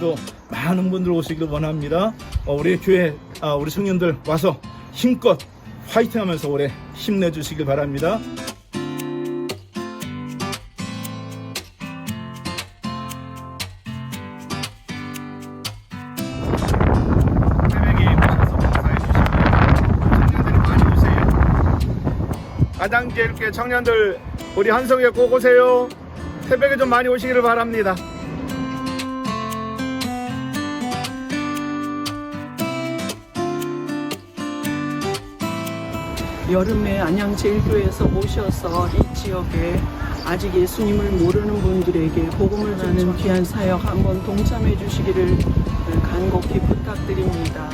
앞으로도 많은 분들 오시길 원합니다. 어, 우리 교회 아, 우리 청년들 와서 힘껏 화이팅 하면서 올해 힘내주시길 바랍니다. 가장제일교회 청년들 우리 한성에 꼭 오세요. 새벽에 좀 많이 오시기를 바랍니다. 여름에 안양제일교회에서 모셔서 이 지역에 아직 예수님을 모르는 분들에게 복음을 전하는 귀한 사역 한번 동참해 주시기를 간곡히 부탁드립니다.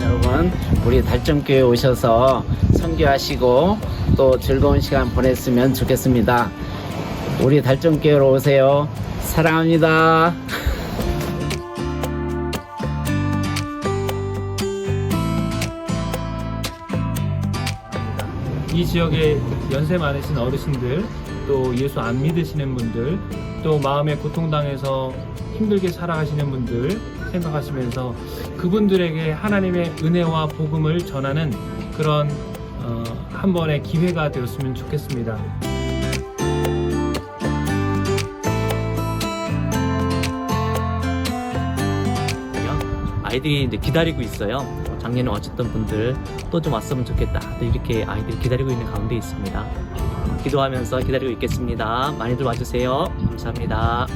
여러분 우리 달점교회 오셔서 선교하시고 또 즐거운 시간 보냈으면 좋겠습니다. 우리 달점교회로 오세요. 사랑합니다. 이 지역에 연세 많으신 어르신들, 또 예수 안 믿으시는 분들, 또 마음에 고통당해서 힘들게 살아가시는 분들 생각하시면서 그분들에게 하나님의 은혜와 복음을 전하는 그런 어, 한 번의 기회가 되었으면 좋겠습니다. 아이들이 이제 기다리고 있어요. 어, 작년에 오셨던 분들 또 좀 왔으면 좋겠다. 또 이렇게 아이들이 기다리고 있는 가운데 있습니다. 어, 기도하면서 기다리고 있겠습니다. 많이들 와주세요. 감사합니다.